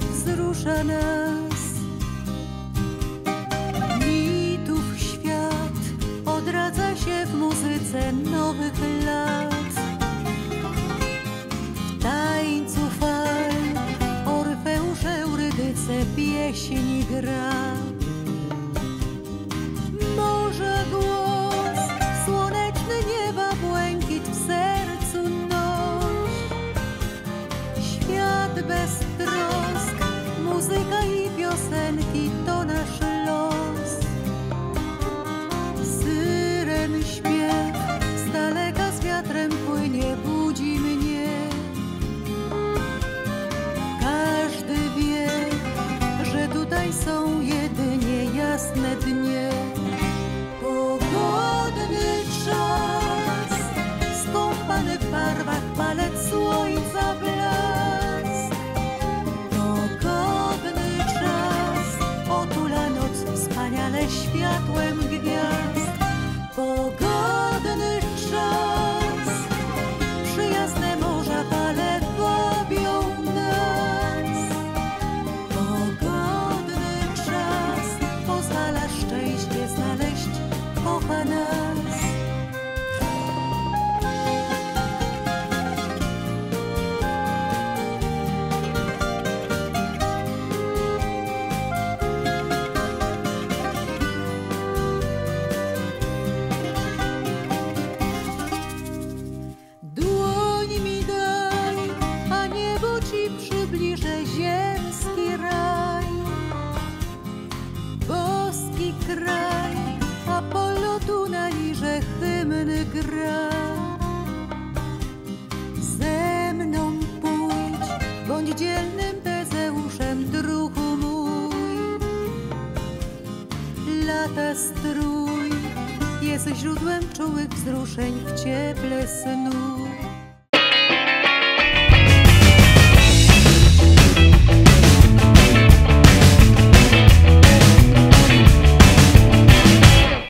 wzrusza nas. Mitów świat odradza się w muzyce nowych lat. W tańcu fal Orfeusz Eurydyce pieśni gra. Piosenki to nasz los. Syren śpiew z daleka z wiatrem płynie, budzi mnie. Każdy wie, że tutaj są jedynie jasne dnie. Strój jest źródłem czułych wzruszeń w cieple snu.